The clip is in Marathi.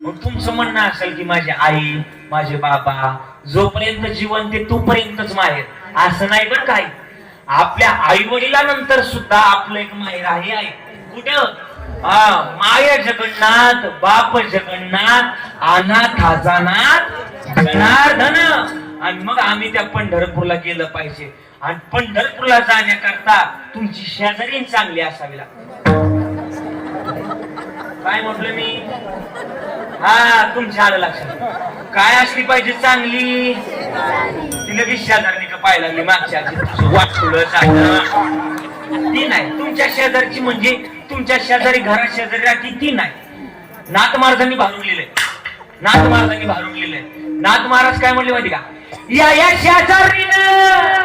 मग तुमचं म्हणणं असेल की माझी आई माझे बाबा जोपर्यंत जीवन ते तोपर्यंतच माहेर. असं नाही बरं काय आपल्या आई वडिलांनंतर सुद्धा आपलं एक माहेर आहे आई कुठं? माया जगन्नाथ बाप जगन्नाथ अनाथ जानाथ जनार्दन. आणि मग आम्ही त्या पंढरपूरला गेलं पाहिजे. आणि पंढरपूरला जाण्याकरता तुमची शेजारी चांगली असावी लागते. काय म्हटलं मी? हा तुमच्या आलं लक्षात काय असली पाहिजे चांगली? ती लगेच शेजारणी का पाहायला लागली मागच्या ती नाही. तुमच्या शेजारची म्हणजे तुमच्या शेजारी घरा शेजारी राहती ती नाही. नाथ महाराजांनी भारून लिहिलंय. नाथ महाराजांनी भारून लिहिलंय. नाथ महाराज काय म्हणले माहिती का? या या शेजारीनं